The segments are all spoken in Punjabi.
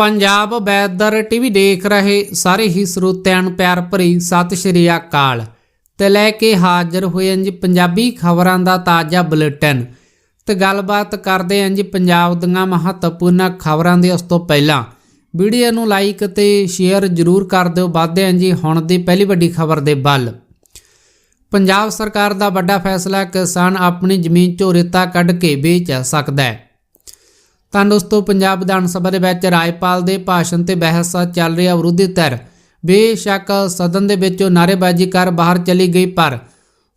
ਪੰਜਾਬ ਬੈਦਰ ਟੀਵੀ ਦੇਖ ਰਹੇ ਸਾਰੇ ਹੀ ਸਰੋਤਿਆਂ ਨੂੰ ਪਿਆਰ ਭਰੀ ਸਤਿ ਸ਼੍ਰੀ ਅਕਾਲ ਤੇ ਲੈ ਕੇ ਹਾਜ਼ਰ ਹੋਏ ਹਾਂ ਜੀ ਪੰਜਾਬੀ ਖਬਰਾਂ ਦਾ ਤਾਜ਼ਾ ਬੁਲੇਟਿਨ ਤੇ ਗੱਲਬਾਤ ਕਰਦੇ ਹਾਂ ਜੀ ਪੰਜਾਬ ਦੀਆਂ ਮਹੱਤਵਪੂਰਨ ਖਬਰਾਂ ਦੇ। ਉਸ ਤੋਂ ਪਹਿਲਾਂ ਵੀਡੀਓ ਨੂੰ ਲਾਈਕ ਤੇ ਸ਼ੇਅਰ ਜ਼ਰੂਰ ਕਰ ਦਿਓ। ਵਾਧੇ ਹਾਂ ਜੀ ਹੁਣ ਦੀ ਪਹਿਲੀ ਵੱਡੀ ਖਬਰ ਦੇ ਵੱਲ। ਪੰਜਾਬ ਸਰਕਾਰ ਦਾ ਵੱਡਾ ਫੈਸਲਾ ਕਿਸਾਨ ਆਪਣੀ ਜ਼ਮੀਨ ਚੋਂ ਰੇਤਾ ਕੱਢ ਕੇ ਵੇਚ ਸਕਦਾ ਹੈ। ਤਾਂ ਦੋਸਤੋ ਪੰਜਾਬ ਵਿਧਾਨ ਸਭਾ ਦੇ ਵਿੱਚ ਰਾਜਪਾਲ ਦੇ ਭਾਸ਼ਣ ਤੇ ਬਹਿਸ ਚੱਲ ਰਹੀ ਹੈ ਵਿਰੋਧੀ ਧਿਰ। ਬੇਸ਼ੱਕ ਸਦਨ ਦੇ ਵਿੱਚੋਂ ਨਾਅਰੇਬਾਜ਼ੀ ਕਰ ਬਾਹਰ ਚਲੀ ਗਈ, ਪਰ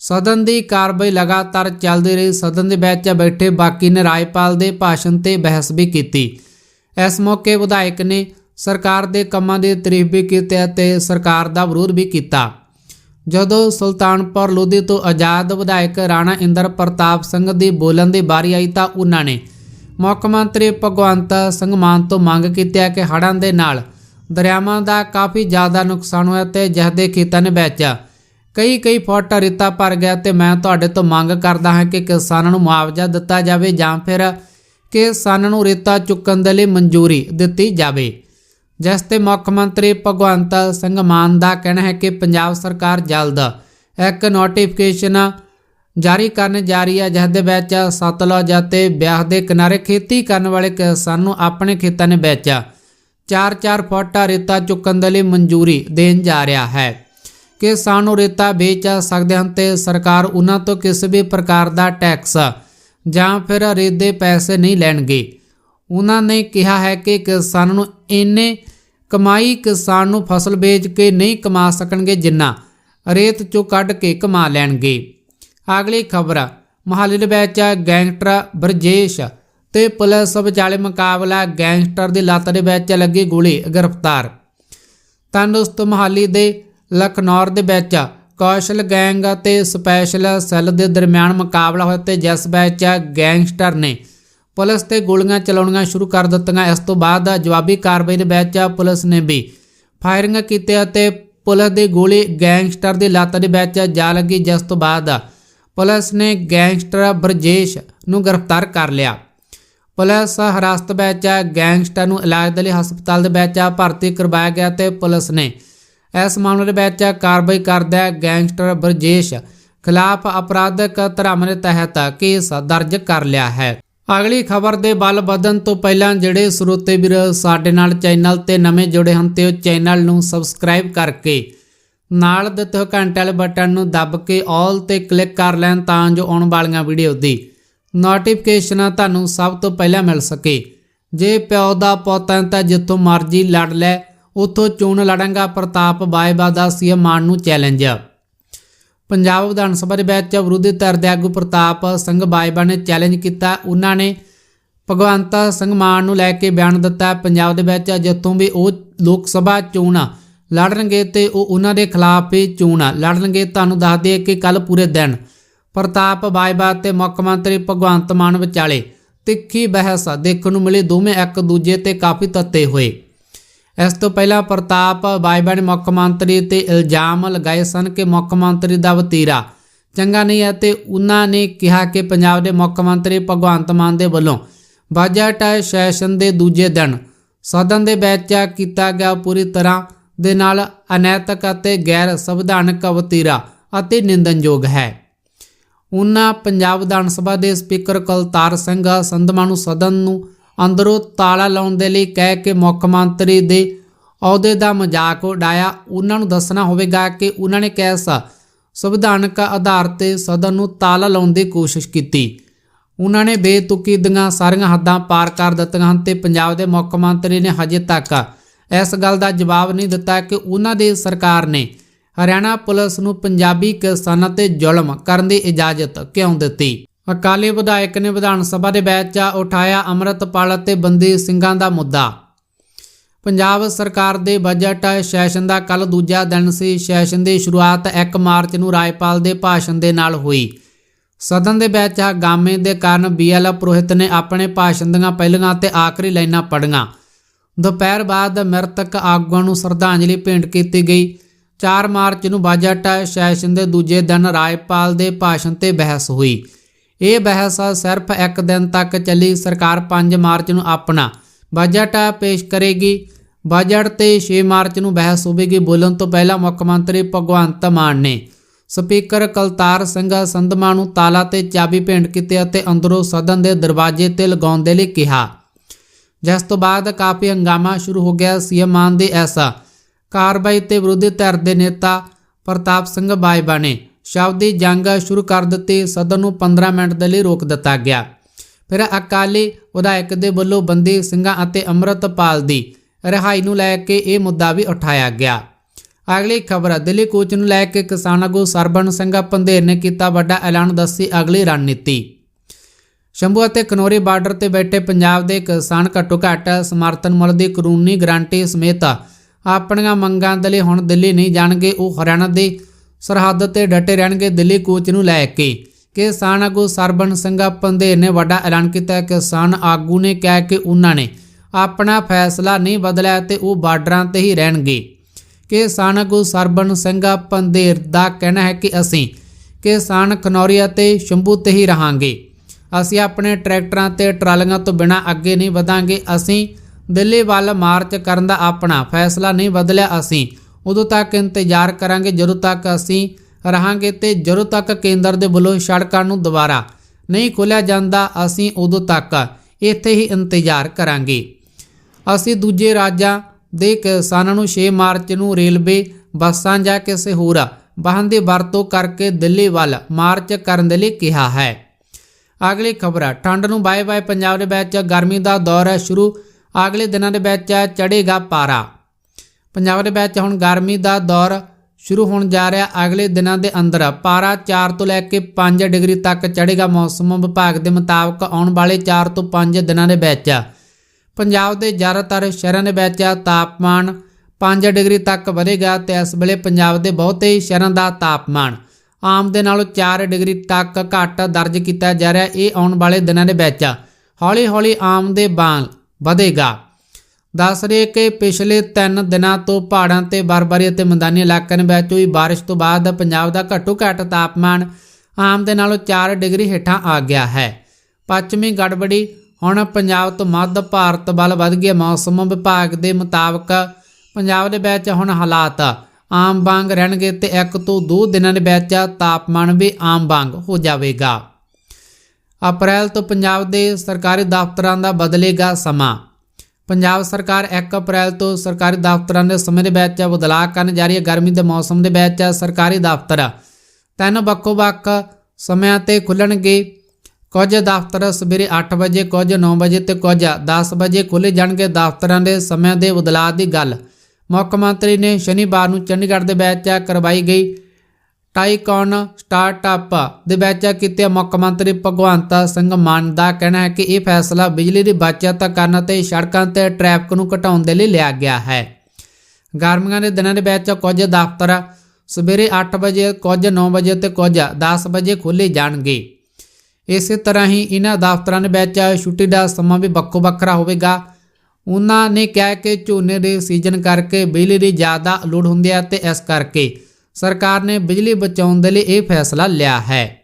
ਸਦਨ ਦੀ ਕਾਰਵਾਈ ਲਗਾਤਾਰ ਚੱਲਦੀ ਰਹੀ। ਸਦਨ ਦੇ ਵਿੱਚ ਬੈਠੇ ਬਾਕੀ ਨੇ ਰਾਜਪਾਲ ਦੇ ਭਾਸ਼ਣ ਤੇ ਬਹਿਸ ਵੀ ਕੀਤੀ। ਇਸ ਮੌਕੇ ਵਿਧਾਇਕ ਨੇ ਸਰਕਾਰ ਦੇ ਕੰਮਾਂ ਦੀ ਤਾਰੀਫ ਵੀ ਕੀਤੀ ਅਤੇ ਸਰਕਾਰ ਦਾ ਵਿਰੋਧ ਵੀ ਕੀਤਾ। ਜਦੋਂ ਸੁਲਤਾਨਪੁਰ ਲੋਧੀ ਤੋਂ ਆਜ਼ਾਦ ਵਿਧਾਇਕ ਰਾਣਾ ਇੰਦਰ ਪ੍ਰਤਾਪ ਸਿੰਘ ਦੀ ਬੋਲਣ ਦੀ ਵਾਰੀ ਆਈ ਤਾਂ ਉਹਨਾਂ ਨੇ ਮੁੱਖ ਮੰਤਰੀ ਭਗਵੰਤ ਸਿੰਘ ਮਾਨ ਤੋਂ ਮੰਗ ਕੀਤੀ ਹੈ ਕਿ ਹੜ੍ਹਾਂ ਦੇ ਨਾਲ ਦਰਿਆਵਾਂ ਦਾ ਕਾਫੀ ਜ਼ਿਆਦਾ ਨੁਕਸਾਨ ਹੋਇਆ ਤੇ ਜਹਦੇ ਖੇਤਾਂ ਨੇ ਵਿੱਚ ਕਈ ਕਈ ਫੁੱਟ ਰੇਤਾ ਭਰ ਗਿਆ ਤੇ ਮੈਂ ਤੁਹਾਡੇ ਤੋਂ ਮੰਗ ਕਰਦਾ ਹਾਂ ਕਿ ਕਿਸਾਨਾਂ ਨੂੰ ਮੁਆਵਜ਼ਾ ਦਿੱਤਾ ਜਾਵੇ ਜਾਂ ਫਿਰ ਕਿਸਾਨਾਂ ਨੂੰ ਰੇਤਾ ਚੁੱਕਣ ਦੇ ਲਈ ਮਨਜ਼ੂਰੀ ਦਿੱਤੀ ਜਾਵੇ। ਜਿਸ ਤੇ ਮੁੱਖ ਮੰਤਰੀ ਭਗਵੰਤ ਸਿੰਘ ਮਾਨ ਦਾ ਕਹਿਣਾ ਹੈ ਕਿ ਪੰਜਾਬ ਸਰਕਾਰ ਜਲਦ ਇੱਕ ਨੋਟੀਫਿਕੇਸ਼ਨ ਜਾਰੀ ਕਰਨ ਜਾ ਰਹੀ ਹੈ, ਜਿਸ ਦੇ ਵਿੱਚ ਸਤਲੁਜ ਅਤੇ ਬਿਆਸ ਦੇ ਕਿਨਾਰੇ ਖੇਤੀ ਕਰਨ ਵਾਲੇ ਕਿਸਾਨ ਨੂੰ ਆਪਣੇ ਖੇਤਾਂ ਦੇ ਵਿੱਚ 4-4 ਫੁੱਟ ਰੇਤਾ ਚੁੱਕਣ ਦੇ ਲਈ ਮਨਜ਼ੂਰੀ ਦੇਣ ਜਾ ਰਿਹਾ ਹੈ। ਕਿਸਾਨ ਨੂੰ ਰੇਤਾ ਵੇਚ ਸਕਦੇ ਹਨ ਤੇ ਸਰਕਾਰ ਉਹਨਾਂ ਤੋਂ ਕਿਸੇ ਵੀ ਪ੍ਰਕਾਰ ਦਾ ਟੈਕਸ ਜਾਂ ਫਿਰ ਰੇਤ ਦੇ ਪੈਸੇ ਨਹੀਂ ਲੈਣਗੇ। ਉਹਨਾਂ ਨੇ ਕਿਹਾ ਹੈ ਕਿ ਕਿਸਾਨ ਨੂੰ ਇੰਨੇ ਕਮਾਈ ਕਿਸਾਨ ਨੂੰ ਫਸਲ ਵੇਚ ਕੇ ਨਹੀਂ ਕਮਾ ਸਕਣਗੇ ਜਿੰਨਾ ਰੇਤ ਚੋਂ ਕੱਢ ਕੇ ਕਮਾ ਲੈਣਗੇ। ਅਗਲੀ ਖਬਰ ਮਹਾਲੀ ਦੇ ਵਿੱਚ ਗੈਂਗਸਟਰ ਬਰਜੇਸ਼ ਤੇ ਪੁਲਿਸ ਵਿਚਾਲੇ ਮੁਕਾਬਲਾ ਗੈਂਗਸਟਰ ਦੀ ਲੱਤ ਦੇ ਵਿੱਚ ਲੱਗੀ ਗੋਲੀ, ਗ੍ਰਿਫਤਾਰ। ਤਾਂ ਦੋਸਤੋ ਮਹਾਲੀ ਦੇ ਲਖਨੌਰ ਦੇ ਵਿੱਚ ਕੌਸ਼ਲ ਗੈਂਗ ਅਤੇ ਸਪੈਸ਼ਲ ਸੈੱਲ ਦੇ ਦਰਮਿਆਨ ਮੁਕਾਬਲਾ ਹੋਇਆ ਤੇ ਜਿਸ ਵਿੱਚ ਗੈਂਗਸਟਰ ਨੇ ਪੁਲਿਸ ਤੇ ਗੋਲੀਆਂ ਚਲਾਉਣੀਆਂ ਸ਼ੁਰੂ ਕਰ ਦਿੱਤੀਆਂ। ਇਸ ਤੋਂ ਬਾਅਦ ਜਵਾਬੀ ਕਾਰਵਾਈ ਦੇ ਵਿੱਚ ਪੁਲਿਸ ਨੇ ਵੀ ਫਾਇਰਿੰਗ ਕੀਤੀ ਅਤੇ ਪੁਲਿਸ ਦੀ ਗੋਲੀ ਗੈਂਗਸਟਰ ਦੀ ਲੱਤ ਦੇ ਵਿੱਚ ਜਾ ਲੱਗੀ, ਜਿਸ ਤੋਂ ਬਾਅਦ ਪੁਲਿਸ ਨੇ ਗੈਂਗਸਟਰ ਬਰਜੇਸ਼ ਨੂੰ ਗ੍ਰਿਫਤਾਰ ਕਰ ਲਿਆ। ਪੁਲਿਸ ਹਿਰਾਸਤ ਵਿੱਚ ਗੈਂਗਸਟਰ ਨੂੰ ਇਲਾਜ ਦੇ ਲਈ ਹਸਪਤਾਲ ਦੇ ਵਿੱਚ ਭਰਤੀ ਕਰਵਾਇਆ ਗਿਆ ਤੇ ਪੁਲਿਸ ਨੇ ਇਸ ਮਾਮਲੇ ਦੇ ਵਿੱਚ ਕਾਰਵਾਈ ਕਰਦਿਆਂ ਗੈਂਗਸਟਰ ਬਰਜੇਸ਼ ਖਿਲਾਫ ਅਪਰਾਧਿਕ ਧਰਮ ਦੇ ਤਹਿਤ ਕੇਸ ਦਰਜ ਕਰ ਲਿਆ ਹੈ। ਅਗਲੀ ਖਬਰ ਦੇ ਬਲ ਵਧਣ ਤੋਂ ਪਹਿਲਾਂ ਜਿਹੜੇ ਸਰੋਤੇ ਵੀਰ ਸਾਡੇ ਨਾਲ ਚੈਨਲ ਤੇ ਨਵੇਂ ਜੁੜੇ ਹਨ ਤੇ ਉਹ ਚੈਨਲ ਨੂੰ ਸਬਸਕ੍ਰਾਈਬ ਕਰਕੇ ਨਾਲ ਦਿੱਤੇ ਹੋਏ ਘੰਟੇ ਵਾਲੇ ਬਟਨ ਨੂੰ ਦੱਬ ਕੇ ਆਲ ਤੇ ਕਲਿੱਕ ਕਰ ਲੈਣ ਤਾਂ ਜੋ ਆਉਣ ਵਾਲੀਆਂ ਵੀਡੀਓ ਦੀ ਨੋਟੀਫਿਕੇਸ਼ਨ ਤੁਹਾਨੂੰ ਸਭ ਤੋਂ ਪਹਿਲਾਂ ਮਿਲ ਸਕੇ। ਜੇ ਪਿਓ ਦਾ ਪੁੱਤ ਹੈ ਤਾਂ ਜਿੱਥੋਂ ਮਰਜ਼ੀ ਲੜ ਲੈ, ਉੱਥੋਂ ਚੋਣ ਲੜਾਂਗਾ, ਪ੍ਰਤਾਪ ਬਾਇਬਾ ਦਾ ਸੀਐਮ ਮਾਨ ਨੂੰ ਚੈਲੰਜ ਪੰਜਾਬ ਵਿਧਾਨ ਸਭਾ ਦੇ ਵਿੱਚ ਵਿਰੋਧੀ ਧਿਰ ਦੇ ਆਗੂ ਪ੍ਰਤਾਪ ਸਿੰਘ ਬਾਇਬਾ ਨੇ ਚੈਲੰਜ ਕੀਤਾ। ਉਹਨਾਂ ਨੇ ਭਗਵੰਤ ਸਿੰਘ ਮਾਨ ਨੂੰ ਲੈ ਕੇ ਬਿਆਨ ਦਿੱਤਾ। ਪੰਜਾਬ ਦੇ ਵਿੱਚ ਜਿੱਥੋਂ ਵੀ ਉਹ ਲੋਕ ਸਭਾ ਚੋਣਾਂ ਲੜਨਗੇ ਤੇ ਉਹ ਉਹਨਾਂ ਦੇ ਖਿਲਾਫ ਹੀ ਚੋਣਾਂ ਲੜਨਗੇ, ਤੁਹਾਨੂੰ ਦੱਸ ਦਈਏ ਕਿ ਕੱਲ ਪੂਰੇ ਦਿਨ ਪ੍ਰਤਾਪ ਬਾਜਵਾ ਤੇ ਮੁੱਖ ਮੰਤਰੀ ਭਗਵੰਤ ਮਾਨ ਵਿਚਾਲੇ ਤਿੱਖੀ ਬਹਿਸ ਦੇਖਣ ਨੂੰ ਮਿਲੀ ਦੋਵੇਂ ਇੱਕ ਦੂਜੇ ਤੇ ਕਾਫੀ ਤੱਤੇ ਹੋਏ। ਇਸ ਤੋਂ ਪਹਿਲਾਂ ਪ੍ਰਤਾਪ ਬਾਜਵਾ ਨੇ ਮੁੱਖ ਮੰਤਰੀ ਤੇ ਇਲਜ਼ਾਮ ਲਗਾਏ ਸਨ ਕਿ ਮੁੱਖ ਮੰਤਰੀ ਦਾ ਵਤੀਰਾ ਚੰਗਾ ਨਹੀਂ ਹੈ ਤੇ ਉਹਨਾਂ ਨੇ ਕਿਹਾ ਕਿ ਪੰਜਾਬ ਦੇ ਮੁੱਖ ਮੰਤਰੀ ਭਗਵੰਤ ਮਾਨ ਦੇ ਵੱਲੋਂ ਬਜਟ ਸੈਸ਼ਨ ਦੇ ਦੂਜੇ ਦਿਨ ਸਦਨ ਦੇ ਵਿੱਚ ਕੀਤਾ ਗਿਆ। ਪੂਰੀ ਤਰ੍ਹਾਂ ਦੇ ਨਾਲ ਅਨੈਤਿਕ ਅਤੇ ਗੈਰ ਸੰਵਿਧਾਨਕ ਵਤੀਰਾ ਅਤੇ ਨਿੰਦਨਯੋਗ ਹੈ। ਉਹਨਾਂ ਪੰਜਾਬ ਵਿਧਾਨ ਸਭਾ ਦੇ ਸਪੀਕਰ ਕੁਲਤਾਰ ਸਿੰਘ ਸੰਧਮਾ ਨੂੰ ਸਦਨ ਨੂੰ ਅੰਦਰੋਂ ਤਾਲਾ ਲਾਉਣ ਦੇ ਲਈ ਕਹਿ ਕੇ ਮੁੱਖ ਮੰਤਰੀ ਦੇ ਅਹੁਦੇ ਦਾ ਮਜ਼ਾਕ ਉਡਾਇਆ। ਉਹਨਾਂ ਨੂੰ ਦੱਸਣਾ ਹੋਵੇਗਾ ਕਿ ਉਹਨਾਂ ਨੇ ਕੈਸਾ ਸੰਵਿਧਾਨਕ ਆਧਾਰ ਤੇ ਸਦਨ ਨੂੰ ਤਾਲਾ ਲਾਉਣ ਦੀ ਕੋਸ਼ਿਸ਼ ਕੀਤੀ। ਉਹਨਾਂ ਨੇ ਬੇਤੁਕੀ ਦੀਆਂ ਸਾਰੀਆਂ ਹੱਦਾਂ ਪਾਰ ਕਰ ਦਿੱਤੀਆਂ ਹਨ ਤੇ ਪੰਜਾਬ ਦੇ ਮੁੱਖ ਮੰਤਰੀ ਨੇ ਹਜੇ ਤੱਕ ਇਸ ਗੱਲ ਦਾ ਜਵਾਬ ਨਹੀਂ ਦਿੱਤਾ ਕਿ ਉਹਨਾਂ ਦੀ ਸਰਕਾਰ ਨੇ ਹਰਿਆਣਾ ਪੁਲਿਸ ਨੂੰ ਪੰਜਾਬੀ ਕਿਸਾਨਾਂ ਤੇ ਜ਼ੁਲਮ ਕਰਨ ਦੀ ਇਜਾਜ਼ਤ ਕਿਉਂ ਦਿੱਤੀ? ਅਕਾਲੀ ਵਿਧਾਇਕ ਨੇ ਵਿਧਾਨ ਸਭਾ ਦੇ ਵਿੱਚ ਉਠਾਇਆ ਅੰਮ੍ਰਿਤਪਾਲ ਅਤੇ ਬੰਦੀ ਸਿੰਘਾਂ ਦਾ ਮੁੱਦਾ। ਪੰਜਾਬ ਸਰਕਾਰ ਦੇ ਬਜਟ ਸੈਸ਼ਨ ਦਾ ਕੱਲ ਦੂਜਾ ਦਿਨ ਸੀ। ਸੈਸ਼ਨ ਦੀ ਸ਼ੁਰੂਆਤ 1 ਮਾਰਚ ਨੂੰ ਰਾਜਪਾਲ ਦੇ ਭਾਸ਼ਣ ਦੇ ਨਾਲ ਹੋਈ। ਸਦਨ ਦੇ ਵਿੱਚ ਹੰਗਾਮੇ ਦੇ ਕਾਰਨ ਬੀਐਲ ਪੁਰੋਹਿਤ ਨੇ ਆਪਣੇ ਭਾਸ਼ਣ ਦੀਆਂ ਪਹਿਲੀਆਂ ਤੇ ਆਖਰੀ ਲਾਈਨਾਂ ਪੜ੍ਹੀਆਂ। ਦੁਪਹਿਰ ਬਾਅਦ ਮ੍ਰਿਤਕ ਆਗੂਆਂ ਨੂੰ ਸ਼ਰਧਾਂਜਲੀ ਭੇਂਟ ਕੀਤੀ ਗਈ। 4 ਮਾਰਚ ਨੂੰ ਬਜਟ ਸੈਸ਼ਨ ਦੇ ਦੂਜੇ ਦਿਨ ਰਾਜਪਾਲ ਦੇ ਭਾਸ਼ਣ ਤੇ ਬਹਿਸ ਹੋਈ। ਇਹ ਬਹਿਸ ਸਿਰਫ ਇੱਕ ਦਿਨ ਤੱਕ ਚੱਲੀ। ਸਰਕਾਰ 5 ਮਾਰਚ ਨੂੰ ਆਪਣਾ ਬਜਟ ਪੇਸ਼ ਕਰੇਗੀ। ਬਜਟ ਤੇ 6 ਮਾਰਚ ਨੂੰ ਬਹਿਸ ਹੋਵੇਗੀ ਬੋਲਣ ਤੋਂ ਪਹਿਲਾਂ ਮੁੱਖ ਮੰਤਰੀ ਭਗਵੰਤ ਮਾਨ ਨੇ ਸਪੀਕਰ ਕਲਤਾਰ ਸਿੰਘ ਸੰਧਮਾ ਨੂੰ ਤਾਲਾ ਤੇ ਚਾਬੀ ਭੇਂਟ ਕੀਤੀ ਅਤੇ ਅੰਦਰੋਂ ਸਦਨ ਦੇ ਦਰਵਾਜ਼ੇ ਤੇ ਲਗਾਉਣ ਦੇ ਲਈ ਕਿਹਾ। ਜਿਸ ਤੋਂ ਬਾਅਦ ਕਾਫੀ ਹੰਗਾਮਾ ਸ਼ੁਰੂ ਹੋ ਗਿਆ ਸੀਐਮ ਮਾਨ ਦੀ ਐਸਾ। ਕਾਰਵਾਈ ਤੇ ਵਿਰੋਧੀ ਧਿਰ ਦੇ ਨੇਤਾ ਪ੍ਰਤਾਪ ਸਿੰਘ ਬਾਜਵਾ ਨੇ ਸ਼ਬਦੀ ਜੰਗ ਸ਼ੁਰੂ ਕਰ ਦਿੱਤੀ, ਸਦਨ ਨੂੰ 15 ਮਿੰਟ ਦੇ ਲਈ ਰੋਕ ਦਿੱਤਾ ਗਿਆ। ਫਿਰ ਅਕਾਲੀ ਵਿਧਾਇਕ ਦੇ ਵੱਲੋਂ ਬੰਦੀ ਸਿੰਘਾਂ ਅਤੇ ਅੰਮ੍ਰਿਤਪਾਲ ਦੀ ਰਿਹਾਈ ਨੂੰ ਲੈ ਕੇ ਇਹ ਮੁੱਦਾ ਵੀ ਉਠਾਇਆ ਗਿਆ। ਅਗਲੀ ਖਬਰ, ਦਿੱਲੀ ਕੋਚ ਨੂੰ ਲੈ ਕੇ ਕਿਸਾਨ ਆਗੂ ਸਰਬਣ ਸਿੰਘ ਪੰਧੇਰ ਨੇ ਕੀਤਾ ਵੱਡਾ ਐਲਾਨ, ਦੱਸੀ ਅਗਲੀ ਰਣਨੀਤੀ। ਸ਼ੰਭੂ ਅਤੇ ਕਨੌਰੀ ਬਾਰਡਰ ਤੇ ਬੈਠੇ ਪੰਜਾਬ ਦੇ ਕਿਸਾਨ ਘੱਟੋ ਘੱਟ ਸਮਰਥਨ ਮੁੱਲ ਦੀ ਕਾਨੂੰਨੀ ਗਰੰਟੀ ਸਮੇਤ ਆਪਣੀਆਂ ਮੰਗਾਂ ਦੇ ਲਈ ਹੁਣ ਦਿੱਲੀ ਨਹੀਂ ਜਾਣਗੇ, ਉਹ ਹਰਿਆਣਾ ਦੇ ਸਰਹੱਦ ਤੇ ਡਟੇ ਰਹਿਣਗੇ, ਦਿੱਲੀ, ਕੋਚ ਨੂੰ ਲੈ ਕੇ। ਕਿਸਾਨ ਆਗੂ ਸਰਬਣ ਸਿੰਘ ਪੰਧੇਰ ਨੇ ਵੱਡਾ ਐਲਾਨ ਕੀਤਾ। ਕਿਸਾਨ ਆਗੂ ਨੇ ਕਿਹਾ ਕਿ ਉਹਨਾਂ ਨੇ ਆਪਣਾ ਫੈਸਲਾ ਨਹੀਂ ਬਦਲਿਆ ਤੇ ਉਹ ਬਾਰਡਰਾਂ ਤੇ ਹੀ ਰਹਿਣਗੇ। ਕਿਸਾਨ ਆਗੂ ਸਰਬਣ ਸਿੰਘ ਪੰਧੇਰ ਦਾ ਕਹਿਣਾ ਹੈ ਕਿ ਅਸੀਂ ਕਿਸਾਨ ਖਨੌਰੀ ਅਤੇ ਸ਼ੰਭੂ ਤੇ ਹੀ ਰਹਾਂਗੇ। ਅਸੀਂ ਆਪਣੇ ਟਰੈਕਟਰਾਂ ਤੇ ਟਰਾਲੀਆਂ ਤੋਂ ਬਿਨਾਂ ਅੱਗੇ ਨਹੀਂ ਵਧਾਂਗੇ। ਅਸੀਂ ਦਿੱਲੀ ਵੱਲ ਮਾਰਚ ਕਰਨ ਦਾ ਆਪਣਾ ਫੈਸਲਾ ਨਹੀਂ ਬਦਲਿਆ ਅਸੀਂ। ਉਦੋਂ ਤੱਕ ਇੰਤਜ਼ਾਰ ਕਰਾਂਗੇ, ਜਦੋਂ ਤੱਕ ਅਸੀਂ ਰਹਾਂਗੇ ਤੇ ਜਦੋਂ ਤੱਕ ਕੇਂਦਰ ਦੇ ਵੱਲੋਂ ਸੜਕਾਂ ਨੂੰ ਦੁਬਾਰਾ ਨਹੀਂ ਖੋਲ੍ਹਿਆ ਜਾਂਦਾ, ਅਸੀਂ ਉਦੋਂ ਤੱਕ ਇੱਥੇ ਹੀ ਇੰਤਜ਼ਾਰ ਕਰਾਂਗੇ। ਅਸੀਂ ਦੂਜੇ ਰਾਜਾਂ ਦੇ ਕਿਸਾਨਾਂ ਨੂੰ 6 ਮਾਰਚ ਨੂੰ ਰੇਲਵੇ ਬੱਸਾਂ ਜਾਂ ਕਿਸੇ ਹੋਰ ਵਾਹਨ ਦੀ ਵਰਤੋਂ ਕਰਕੇ ਦਿੱਲੀ ਵੱਲ ਮਾਰਚ ਕਰਨ ਦੇ ਲਈ ਕਿਹਾ ਹੈ। ਅਗਲੀ ਖਬਰ ਠੰਡ ਨੂੰ ਬਾਏ ਬਾਏ ਪੰਜਾਬ ਦੇ ਵਿੱਚ, ਗਰਮੀ ਦਾ ਦੌਰ ਹੈ ਸ਼ੁਰੂ। ਅਗਲੇ ਦਿਨਾਂ ਦੇ ਵਿੱਚ ਚੜ੍ਹੇਗਾ ਪਾਰਾ। ਪੰਜਾਬ ਦੇ ਵਿੱਚ ਹੁਣ ਗਰਮੀ ਦਾ ਦੌਰ ਸ਼ੁਰੂ ਹੋਣ ਜਾ ਰਿਹਾ। ਅਗਲੇ ਦਿਨਾਂ ਦੇ ਅੰਦਰ ਪਾਰਾ 4 ਤੋਂ ਲੈ ਕੇ 5 ਡਿਗਰੀ ਤੱਕ ਚੜ੍ਹੇਗਾ ਮੌਸਮ। ਵਿਭਾਗ ਦੇ ਮੁਤਾਬਕ ਆਉਣ ਵਾਲੇ 4 ਤੋਂ 5 ਦਿਨਾਂ ਦੇ ਵਿੱਚ ਪੰਜਾਬ ਦੇ ਜ਼ਿਆਦਾਤਰ ਸ਼ਹਿਰਾਂ ਦੇ ਵਿੱਚ ਤਾਪਮਾਨ 5 ਡਿਗਰੀ ਤੱਕ ਵਧੇਗਾ ਤੇ ਇਸ ਵੇਲੇ ਪੰਜਾਬ ਦੇ ਬਹੁਤੇ ਸ਼ਹਿਰਾਂ ਦਾ ਤਾਪਮਾਨ ਆਮ ਦੇ ਨਾਲੋਂ 4 ਡਿਗਰੀ ਤੱਕ ਘੱਟ ਦਰਜ ਕੀਤਾ ਜਾ ਰਿਹਾ। ਇਹ ਆਉਣ ਵਾਲੇ ਦਿਨਾਂ ਦੇ ਵਿੱਚ ਹੌਲੀ-ਹੌਲੀ ਆਮ ਦੇ ਵਾਂਗ ਵਧੇਗਾ। ਦੱਸ ਰਹੇ ਕਿ ਪਿਛਲੇ 3 ਦਿਨਾਂ ਤੋਂ ਪਹਾੜਾਂ ਤੇ ਬਰਫਬਾਰੀ ਅਤੇ ਮੈਦਾਨੀ ਇਲਾਕਿਆਂ ਵਿੱਚ ਹੋਈ ਬਾਰਿਸ਼ ਤੋਂ ਬਾਅਦ ਪੰਜਾਬ ਦਾ ਘੱਟੋ ਘੱਟ ਤਾਪਮਾਨ ਆਮ ਦੇ ਨਾਲੋਂ 4 ਡਿਗਰੀ ਹੇਠਾਂ ਆ ਗਿਆ ਹੈ। ਪੱਛਮੀ ਗੜਬੜੀ, ਹੁਣ ਪੰਜਾਬ ਤੋਂ ਮੱਧ ਭਾਰਤ ਵੱਲ ਵੱਧ ਗਿਆ। ਮੌਸਮ ਵਿਭਾਗ ਦੇ ਮੁਤਾਬਕ ਪੰਜਾਬ ਦੇ ਵਿੱਚ ਹੁਣ ਹਾਲਾਤ ਆਮ ਵਾਂਗ ਰਹਿਣਗੇ ਤੇ ਇੱਕ ਤੋਂ ਦੋ ਦਿਨਾਂ ਦੇ ਵਿੱਚ ਤਾਪਮਾਨ ਵੀ ਆਮ ਵਾਂਗ ਹੋ ਜਾਵੇਗਾ। ਅਪ੍ਰੈਲ ਤੋਂ ਪੰਜਾਬ ਦੇ ਸਰਕਾਰੀ ਦਫ਼ਤਰਾਂ ਦਾ ਬਦਲੇਗਾ ਸਮਾਂ। ਪੰਜਾਬ ਸਰਕਾਰ 1 ਅਪ੍ਰੈਲ ਤੋਂ ਸਰਕਾਰੀ ਦਫ਼ਤਰਾਂ ਦੇ ਸਮੇਂ ਦੇ ਵਿੱਚ ਬਦਲਾਅ ਕਰਨ ਜਾ ਰਹੀ ਹੈ। ਗਰਮੀ ਦੇ ਮੌਸਮ ਦੇ ਵਿੱਚ ਸਰਕਾਰੀ ਦਫ਼ਤਰ ਤਿੰਨ ਵੱਖੋ-ਵੱਖ ਸਮਿਆਂ ਤੇ ਖੁੱਲਣਗੇ। ਕੁਝ ਦਫ਼ਤਰ ਸਵੇਰੇ 8 ਵਜੇ, ਕੁਝ 9 ਵਜੇ ਤੇ ਕੁਝ 10 ਵਜੇ ਖੁੱਲੇ ਜਾਣਗੇ। ਦਫ਼ਤਰਾਂ ਦੇ ਸਮਿਆਂ ਦੇ ਬਦਲਾਅ ਦੀ ਗੱਲ ਮੁੱਖ ਮੰਤਰੀ ਨੇ ਸ਼ਨੀਵਾਰ ਨੂੰ ਚੰਡੀਗੜ੍ਹ ਦੇ ਵਿੱਚ ਕਰਵਾਈ ਗਈ। ਟਾਈਕਨ ਸਟਾਰਟਅਪ ਦੇ ਵਿੱਚ ਕੀਤੇ ਮੁੱਖ ਮੰਤਰੀ ਭਗਵੰਤ ਸਿੰਘ ਮਾਨ ਦਾ ਕਹਿਣਾ ਹੈ ਕਿ ਇਹ ਫੈਸਲਾ ਬਿਜਲੀ ਦੀ ਬਚਤ ਕਰਨ ਅਤੇ ਸੜਕਾਂ ਤੇ ਟ੍ਰੈਫਿਕ ਨੂੰ ਘਟਾਉਣ ਦੇ ਲਈ ਲਿਆ ਗਿਆ ਹੈ। ਗਰਮੀਆਂ ਦੇ ਦਿਨਾਂ ਦੇ ਵਿੱਚ ਕੁਝ ਦਫ਼ਤਰ ਸਵੇਰੇ 8 ਵਜੇ, ਕੁਝ 9 ਵਜੇ ਤੇ ਕੁਝ 10 ਵਜੇ ਖੋਲ੍ਹੇ ਜਾਣਗੇ। ਇਸੇ ਤਰ੍ਹਾਂ ਹੀ ਇਹਨਾਂ ਦਫ਼ਤਰਾਂ ਦੇ ਵਿੱਚ ਛੁੱਟੀ ਦਾ ਸਮਾਂ ਵੀ ਵੱਖੋ ਵੱਖਰਾ ਹੋਵੇਗਾ। ਉਹਨਾਂ ਨੇ ਕਿਹਾ ਕਿ ਝੋਨੇ ਦੇ ਸੀਜ਼ਨ ਕਰਕੇ ਬਿਜਲੀ ਦੀ ਜ਼ਿਆਦਾ ਲੋੜ ਹੁੰਦੀ ਹੈ ਤੇ ਇਸ ਕਰਕੇ ਸਰਕਾਰ ਨੇ ਬਿਜਲੀ ਬਚਾਉਣ ਦੇ ਲਈ ਇਹ ਫੈਸਲਾ ਲਿਆ ਹੈ।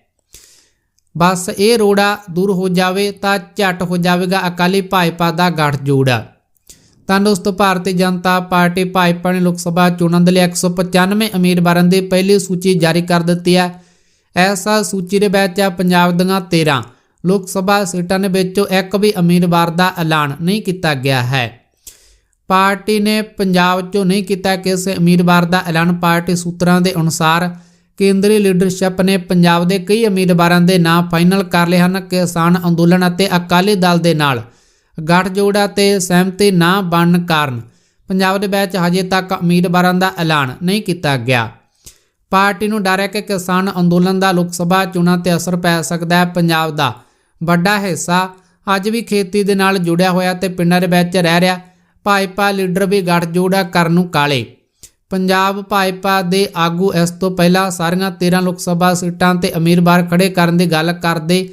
ਬਸ ਇਹ ਰੋੜਾ ਦੂਰ ਹੋ ਜਾਵੇ ਤਾਂ ਝਟ ਹੋ ਜਾਵੇਗਾ ਅਕਾਲੀ ਭਾਜਪਾ ਦਾ ਗੱਠਜੋੜ। ਤਾਂ ਦੋਸਤੋ ਭਾਰਤੀ ਜਨਤਾ ਪਾਰਟੀ ਭਾਜਪਾ ਨੇ ਲੋਕ ਸਭਾ ਚੋਣਾਂ ਦੇ ਲਈ 195 ਉਮੀਦਵਾਰਾਂ ਦੀ ਪਹਿਲੀ ਸੂਚੀ ਜਾਰੀ ਕਰ ਦਿੱਤੀ ਹੈ। ਐਸਾ ਸੂਚੀ ਦੇ ਵਿੱਚ ਪੰਜਾਬ ਦੀਆਂ 13 ਲੋਕ ਸਭਾ ਸੀਟਾਂ ਦੇ ਵਿੱਚੋਂ ਇੱਕ ਵੀ ਉਮੀਦਵਾਰ ਦਾ ਐਲਾਨ ਨਹੀਂ ਕੀਤਾ ਗਿਆ ਹੈ। ਪਾਰਟੀ ਨੇ ਪੰਜਾਬ 'ਚੋਂ ਨਹੀਂ ਕੀਤਾ ਕਿਸੇ ਉਮੀਦਵਾਰ ਦਾ ਐਲਾਨ। ਪਾਰਟੀ ਸੂਤਰਾਂ ਦੇ ਅਨੁਸਾਰ ਕੇਂਦਰੀ ਲੀਡਰਸ਼ਿਪ ਨੇ ਪੰਜਾਬ ਦੇ ਕਈ ਉਮੀਦਵਾਰਾਂ ਦੇ ਨਾਂ ਫਾਈਨਲ ਕਰ ਲਏ ਹਨ। ਕਿਸਾਨ ਅੰਦੋਲਨ ਅਤੇ ਅਕਾਲੀ ਦਲ ਦੇ ਨਾਲ ਗੱਠਜੋੜਾ ਤੇ ਸਹਿਮਤੀ ਨਾ ਬਣਨ ਕਾਰਨ ਪੰਜਾਬ ਦੇ ਵਿੱਚ ਹਜੇ ਤੱਕ ਉਮੀਦਵਾਰਾਂ ਦਾ ਐਲਾਨ ਨਹੀਂ ਕੀਤਾ ਗਿਆ। ਪਾਰਟੀ ਨੂੰ ਡਰ ਹੈ ਕਿ ਕਿਸਾਨ ਅੰਦੋਲਨ ਦਾ ਲੋਕ ਸਭਾ ਚੋਣਾਂ ਤੇ ਅਸਰ ਪੈ ਸਕਦਾ ਹੈ। ਪੰਜਾਬ ਦਾ ਵੱਡਾ ਹਿੱਸਾ ਅੱਜ ਵੀ ਖੇਤੀ ਦੇ ਨਾਲ ਜੁੜਿਆ ਹੋਇਆ ਤੇ ਪਿੰਡਾਂ ਦੇ ਵਿੱਚ ਰਹਿ ਰਿਹਾ ਭਾਜਪਾ ਲੀਡਰ ਵੀ ਗੱਠਜੋੜਾ ਕਰਨ ਨੂੰ ਕਾਲੇ। ਪੰਜਾਬ ਭਾਜਪਾ ਦੇ ਆਗੂ ਇਸ ਤੋਂ ਪਹਿਲਾਂ ਸਾਰੀਆਂ 13 ਲੋਕ ਸਭਾ ਸੀਟਾਂ ਤੇ ਉਮੀਦਵਾਰ ਖੜੇ ਕਰਨ ਦੀ ਗੱਲ ਕਰਦੇ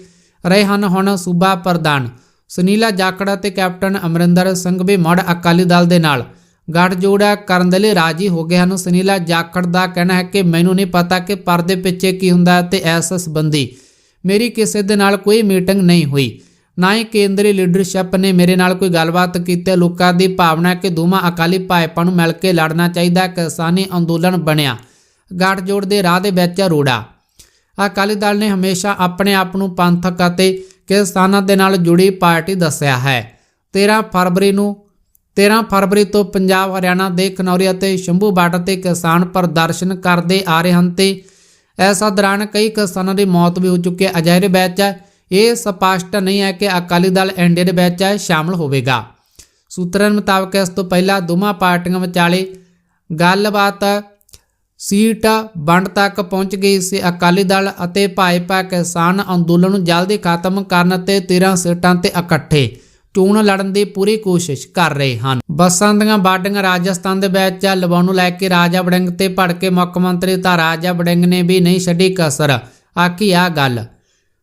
ਰਹੇ ਹਨ। ਹੁਣ ਸੂਬਾ ਪ੍ਰਧਾਨ ਸੁਨੀਲਾ ਜਾਖੜ ਤੇ ਕੈਪਟਨ ਅਮਰਿੰਦਰ ਸਿੰਘ ਵੀ ਮੁੜ ਅਕਾਲੀ ਦਲ ਦੇ ਨਾਲ ਗੱਠਜੋੜਾ ਕਰਨ ਦੇ ਲਈ ਰਾਜੀ ਹੋ ਗਏ ਹਨ। ਸੁਨੀਲਾ ਜਾਖੜ ਦਾ ਕਹਿਣਾ ਹੈ ਕਿ ਮੈਨੂੰ ਨਹੀਂ ਪਤਾ ਕਿ ਪਰਦੇ ਪਿੱਛੇ ਕੀ ਹੁੰਦਾ ਹੈ ਤੇ ਇਸ ਸੰਬੰਧੀ ਮੇਰੀ ਕਿਸੇ ਦੇ ਨਾਲ ਕੋਈ ਮੀਟਿੰਗ ਨਹੀਂ ਹੋਈ। ਨਾ ਹੀ ਕੇਂਦਰੀ ਲੀਡਰਸ਼ਿਪ ਨੇ ਮੇਰੇ ਨਾਲ ਕੋਈ ਗੱਲਬਾਤ ਕੀਤੀ। ਲੋਕਾਂ ਦੀ ਭਾਵਨਾ ਕਿ ਦੋਵਾਂ ਅਕਾਲੀ ਭਾਜਪਾ ਨੂੰ ਮਿਲ ਕੇ ਲੜਨਾ ਚਾਹੀਦਾ ਕਿਸਾਨੀ ਅੰਦੋਲਨ ਬਣਿਆ। ਗੱਠਜੋੜ ਦੇ ਰਾਹ ਦੇ ਵਿੱਚ ਰੋੜਾ। ਅਕਾਲੀ ਦਲ ਨੇ ਹਮੇਸ਼ਾ ਆਪਣੇ ਆਪ ਨੂੰ ਪੰਥਕ ਅਤੇ ਕਿਸਾਨਾਂ ਦੇ ਨਾਲ ਜੁੜੀ ਪਾਰਟੀ ਦੱਸਿਆ ਹੈ। 13 ਫਰਵਰੀ ਨੂੰ 13 ਫਰਵਰੀ ਤੋਂ ਪੰਜਾਬ ਹਰਿਆਣਾ ਦੇ ਖਨੌਰੀ ਅਤੇ ਸ਼ੰਭੂ ਬਾਰਡਰ ਤੇ ਕਿਸਾਨ ਪ੍ਰਦਰਸ਼ਨ ਕਰਦੇ ਆ ਰਹੇ ਹਨ ਤੇ ਐਸਾ ਦੌਰਾਨ ਕਈ ਕਿਸਾਨਾਂ ਦੀ ਮੌਤ ਵੀ ਹੋ ਚੁੱਕੀ ਹੈ। ਅਜਿਹੇ ਵਿੱਚ ਇਹ ਸਪਸ਼ਟ ਨਹੀਂ ਹੈ ਕਿ ਅਕਾਲੀ ਦਲ ਐਨਡੀਏ ਦੇ ਵਿੱਚ ਸ਼ਾਮਲ ਹੋਵੇਗਾ। ਸੂਤਰਾਂ ਮੁਤਾਬਕ ਇਸ ਤੋਂ ਪਹਿਲਾਂ ਦੋਵਾਂ ਪਾਰਟੀਆਂ ਵਿਚਾਲੇ ਗੱਲਬਾਤ ਸੀਟ ਵੰਡ ਤੱਕ ਪਹੁੰਚ ਗਈ ਸੀ। ਅਕਾਲੀ ਦਲ ਅਤੇ ਭਾਜਪਾ ਕਿਸਾਨ ਅੰਦੋਲਨ ਨੂੰ ਜਲਦੀ ਖਤਮ ਕਰਨ ਅਤੇ 13 ਸੀਟਾਂ ਤੇ ਇਕੱਠੇ ਚੋਣ ਲੜਨ ਦੀ ਪੂਰੀ ਕੋਸ਼ਿਸ਼ ਕਰ ਰਹੇ ਹਨ। ਬੱਸਾਂ ਦੀਆਂ ਬਾਡਿੰਗ ਰਾਜਸਥਾਨ ਦੇ ਵਿੱਚ ਲਵਾਉਣ ਨੂੰ ਲੈ ਕੇ ਰਾਜਾ ਵੜਿੰਗ ਤੇ ਭੜਕੇ ਮੁੱਖ ਮੰਤਰੀ ਤਾਂ ਰਾਜਾ ਵੜਿੰਗ ਨੇ ਵੀ ਨਹੀਂ ਛੱਡੀ ਕਸਰ। ਆਖੀ ਆ ਗੱਲ,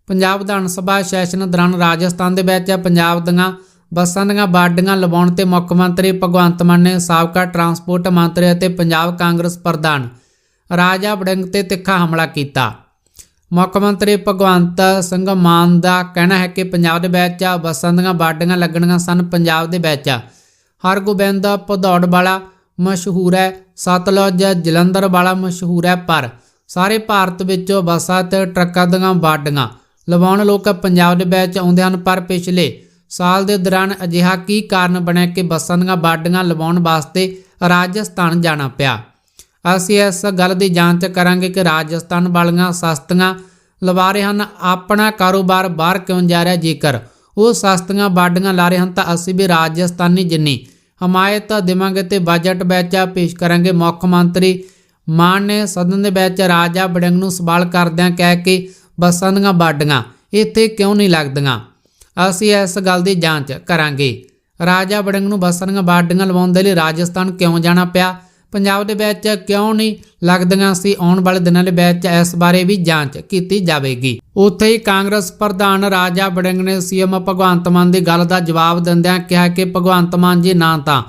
ਪੰਜਾਬ ਵਿਧਾਨ ਸਭਾ ਸੈਸ਼ਨ ਦੌਰਾਨ ਰਾਜਸਥਾਨ ਦੇ ਵਿੱਚ ਪੰਜਾਬ ਦੀਆਂ ਬੱਸਾਂ ਦੀਆਂ ਬਾਡੀਆਂ ਲਵਾਉਣ ਤੇ ਮੁੱਖ ਮੰਤਰੀ ਭਗਵੰਤ ਮਾਨ ਨੇ ਸਾਬਕਾ ਟਰਾਂਸਪੋਰਟ ਮੰਤਰੀ ਅਤੇ ਪੰਜਾਬ ਕਾਂਗਰਸ ਪ੍ਰਧਾਨ ਰਾਜਾ ਵੜਿੰਗ ਤੇ ਤਿੱਖਾ ਹਮਲਾ ਕੀਤਾ। ਮੁੱਖ ਮੰਤਰੀ ਭਗਵੰਤ ਸਿੰਘ ਮਾਨ ਦਾ ਕਹਿਣਾ ਹੈ ਕਿ ਪੰਜਾਬ ਦੇ ਵਿੱਚ ਬੱਸਾਂ ਦੀਆਂ ਬਾਡੀਆਂ ਲੱਗਣੀਆਂ ਸਨ, ਪੰਜਾਬ ਦੇ ਵਿੱਚ। ਹਰਗੋਬਿੰਦ ਭਦੌੜ ਵਾਲਾ ਮਸ਼ਹੂਰ ਹੈ, ਸਤਲੁਜ ਜਲੰਧਰ ਵਾਲਾ ਮਸ਼ਹੂਰ ਹੈ, ਪਰ ਸਾਰੇ ਭਾਰਤ ਵਿੱਚ ਬੱਸਾਂ ਤੇ ਟਰੱਕਾਂ ਦੀਆਂ ਬਾਡੀਆਂ ਲਵਾਉਣ ਲੋਕ ਪੰਜਾਬ ਦੇ ਵਿੱਚ ਆਉਂਦੇ ਹਨ, ਪਰ ਪਿਛਲੇ ਸਾਲ ਦੇ ਦੌਰਾਨ ਅਜਿਹਾ ਕੀ ਕਾਰਨ ਬਣਿਆ ਕਿ ਬੱਸਾਂ ਦੀਆਂ ਬਾਡੀਆਂ ਲਵਾਉਣ ਵਾਸਤੇ ਰਾਜਸਥਾਨ ਜਾਣਾ ਪਿਆ? ਅਸੀਂ ਇਸ ਗੱਲ ਦੀ ਜਾਂਚ ਕਰਾਂਗੇ ਕਿ ਰਾਜਸਥਾਨ ਵਾਲੀਆਂ ਸਸਤੀਆਂ ਲਵਾ ਰਹੇ ਹਨ, ਆਪਣਾ ਕਾਰੋਬਾਰ ਬਾਹਰ ਕਿਉਂ ਜਾ ਰਿਹਾ ਜੇਕਰ ਉਹ ਸਸਤੀਆਂ ਬਾਡੀਆਂ ਲਾ ਰਹੇ ਹਨ ਤਾਂ ਅਸੀਂ ਵੀ ਰਾਜਸਥਾਨੀ ਜਿੰਨੀ ਹਮਾਇਤ ਦੇਵਾਂਗੇ ਤੇ ਬਜਟ ਵਿੱਚ ਪੇਸ਼ ਕਰਾਂਗੇ। ਮੁੱਖ ਮੰਤਰੀ ਮਾਨ ਨੇ ਸਦਨ ਦੇ ਵਿੱਚ ਰਾਜਾ ਬੜਿੰਗ ਨੂੰ ਸਵਾਲ ਕਰਦਿਆਂ ਕਹਿ ਕਿ ਬੱਸਾਂ ਦੀਆਂ ਬਾਡੀਆਂ ਇੱਥੇ ਕਿਉਂ ਨਹੀਂ ਲੱਗਦੀਆਂ? ਅਸੀਂ ਇਸ ਗੱਲ ਦੀ ਜਾਂਚ ਕਰਾਂਗੇ। ਰਾਜਾ ਬੜਿੰਗ ਨੂੰ ਬੱਸਾਂ ਦੀਆਂ ਬਾਡੀਆਂ ਲਵਾਉਣ ਦੇ ਲਈ ਰਾਜਸਥਾਨ ਕਿਉਂ ਜਾਣਾ ਪਿਆ? ਪੰਜਾਬ ਦੇ ਵਿੱਚ ਕਿਉਂ ਨਹੀਂ ਲੱਗਦੀਆਂ ਸੀ? ਆਉਣ ਵਾਲੇ ਦਿਨਾਂ ਦੇ ਵਿੱਚ ਇਸ ਬਾਰੇ ਵੀ ਜਾਂਚ ਕੀਤੀ ਜਾਵੇਗੀ। ਉੱਥੇ ਹੀ ਕਾਂਗਰਸ ਪ੍ਰਧਾਨ ਰਾਜਾ ਬੜਿੰਗ ਨੇ ਸੀਐਮ ਭਗਵੰਤ ਮਾਨ ਦੀ ਗੱਲ ਦਾ ਜਵਾਬ ਦਿੰਦਿਆਂ ਕਿਹਾ ਕਿ ਭਗਵੰਤ ਮਾਨ ਜੀ, ਨਾ ਤਾਂ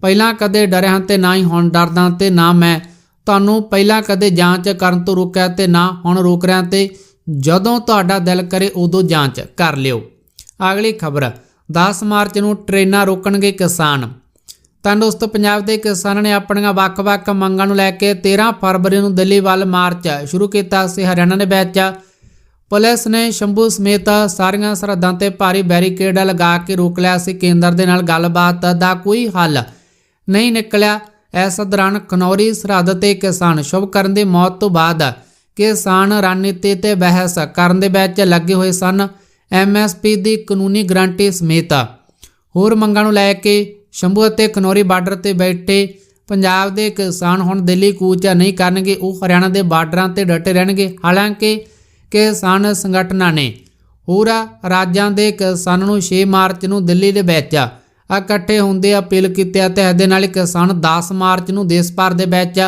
ਪਹਿਲਾਂ ਕਦੇ ਡਰੇ ਹਨ ਤੇ ਨਾ ਹੀ ਹੁਣ ਡਰਦਾ ਤੇ ਨਾ ਮੈਂ ਤੁਹਾਨੂੰ ਪਹਿਲਾਂ ਕਦੇ ਜਾਂਚ ਕਰਨ ਤੋਂ ਰੋਕਿਆ ਤੇ ਨਾ ਹੁਣ ਰੋਕ ਰਿਹਾ ਤੇ ਜਦੋਂ ਤੁਹਾਡਾ ਦਿਲ ਕਰੇ ਉਦੋਂ ਜਾਂਚ ਕਰ ਲਿਓ। ਅਗਲੀ ਖਬਰ 10 ਮਾਰਚ ਨੂੰ ਟ੍ਰੇਨਾਂ ਰੋਕਣਗੇ ਕਿਸਾਨ। ਤਾਂ ਦੋਸਤੋ ਪੰਜਾਬ ਦੇ ਕਿਸਾਨਾਂ ਨੇ ਆਪਣੀਆਂ ਵੱਖ-ਵੱਖ ਮੰਗਾਂ ਨੂੰ ਲੈ ਕੇ 13 ਫਰਵਰੀ ਨੂੰ ਦਿੱਲੀ ਵੱਲ ਮਾਰਚ ਸ਼ੁਰੂ ਕੀਤਾ ਸੀ। ਹਰਿਆਣਾ ਦੇ ਵਿੱਚ ਪੁਲਿਸ ਨੇ ਸ਼ੰਭੂ ਸਮੇਤ ਸਾਰੀਆਂ ਸਰਹੱਦਾਂ ਤੇ ਭਾਰੀ ਬੈਰੀਕੇਡ ਲਗਾ ਕੇ ਰੋਕ ਲਿਆ ਸੀ। ਕੇਂਦਰ ਦੇ ਨਾਲ ਗੱਲਬਾਤ ਦਾ ਕੋਈ ਹੱਲ ਨਹੀਂ ਨਿਕਲਿਆ। ਇਸ ਦੌਰਾਨ ਖਨੌਰੀ ਸਰਹੱਦ ਤੇ ਕਿਸਾਨ ਸ਼ੁਭ ਕਰਨ ਦੀ ਮੌਤ ਤੋਂ ਬਾਅਦ ਕਿਸਾਨ ਰਣਨੀਤੀ ਤੇ ਬਹਿਸ ਕਰਨ ਦੇ ਵਿੱਚ ਲੱਗੇ ਹੋਏ ਸਨ। ਐਮਐਸਪੀ ਦੀ ਕਾਨੂੰਨੀ ਗਰੰਟੀ ਸਮੇਤ ਹੋਰ ਮੰਗਾਂ ਨੂੰ ਲੈ ਕੇ ਸ਼ੰਭੂ ਅਤੇ ਖਨੌਰੀ ਬਾਰਡਰ ਤੇ ਬੈਠੇ ਪੰਜਾਬ ਦੇ ਕਿਸਾਨ ਹੁਣ ਦਿੱਲੀ ਕੂਚ ਨਹੀਂ ਕਰਨਗੇ, ਉਹ ਹਰਿਆਣਾ ਦੇ ਬਾਰਡਰਾਂ ਤੇ ਡਟੇ ਰਹਿਣਗੇ। ਹਾਲਾਂਕਿ ਕਿਸਾਨ ਸੰਗਠਨਾਂ ਨੇ ਹੋਰ ਰਾਜਾਂ ਦੇ ਕਿਸਾਨਾਂ ਨੂੰ 6 ਮਾਰਚ ਨੂੰ ਦਿੱਲੀ ਦੇ ਵਿੱਚ ਇਕੱਠੇ ਹੁੰਦੇ ਅਪੀਲ ਕੀਤੀ ਅਤੇ ਇਹਦੇ ਨਾਲ ਹੀ ਕਿਸਾਨ 10 ਮਾਰਚ ਨੂੰ ਦੇਸ਼ ਭਰ ਦੇ ਵਿੱਚ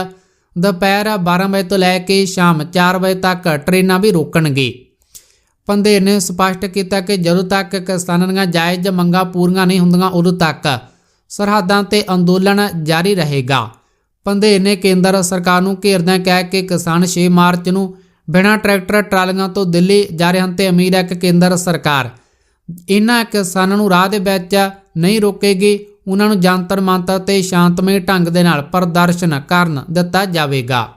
ਦੁਪਹਿਰ 12 ਵਜੇ ਤੋਂ ਲੈ ਕੇ ਸ਼ਾਮ 4 ਵਜੇ ਤੱਕ ਟ੍ਰੇਨਾਂ ਵੀ ਰੋਕਣਗੇ। ਪੰਦੇਰ ਨੇ ਸਪਸ਼ਟ ਕੀਤਾ ਕਿ ਜਦੋਂ ਤੱਕ ਕਿਸਾਨਾਂ ਦੀਆਂ ਜਾਇਜ਼ ਮੰਗਾਂ ਪੂਰੀਆਂ ਨਹੀਂ ਹੁੰਦੀਆਂ, ਉਦੋਂ ਤੱਕ ਸਰਹੱਦਾਂ ਤੇ ਅੰਦੋਲਨ ਜਾਰੀ ਰਹੇਗਾ। ਪੰਦੇਰ ਨੇ ਕੇਂਦਰ ਸਰਕਾਰ ਨੂੰ ਘੇਰਦਿਆਂ ਕਿਹਾ ਕਿ ਕਿਸਾਨ 6 ਮਾਰਚ ਨੂੰ ਬਿਨਾਂ ਟਰੈਕਟਰ ਟਰਾਲੀਆਂ ਤੋਂ ਦਿੱਲੀ ਜਾ ਰਹੇ ਹਨ ਤੇ ਅਮੀਰ ਹੈ ਕਿ ਕੇਂਦਰ ਸਰਕਾਰ। ਇਹਨਾਂ ਕਿਸਾਨਾਂ ਨੂੰ ਰਾਹ ਦੇ ਵਿੱਚ ਨਹੀਂ ਰੋਕੇਗੀ। ਉਹਨਾਂ ਨੂੰ ਜੰਤਰ ਮੰਤਰ ਤੇ ਸ਼ਾਂਤਮਈ ਢੰਗ ਦੇ ਨਾਲ ਪ੍ਰਦਰਸ਼ਨ ਕਰਨ ਦਿੱਤਾ ਜਾਵੇਗਾ।